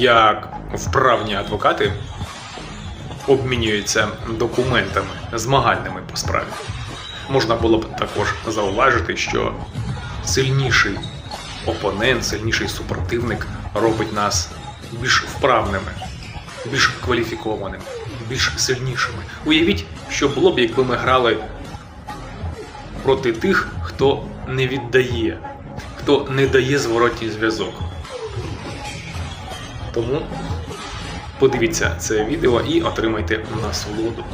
як вправні адвокати обмінюються документами змагальними по справі. Можна було б також зауважити, що сильніший опонент, сильніший супротивник робить нас більш вправними, більш кваліфікованими, більш сильнішими. Уявіть, що було б, якби ми грали проти тих, хто не віддає, хто не дає зворотній зв'язок. Тому подивіться це відео і отримайте насолоду.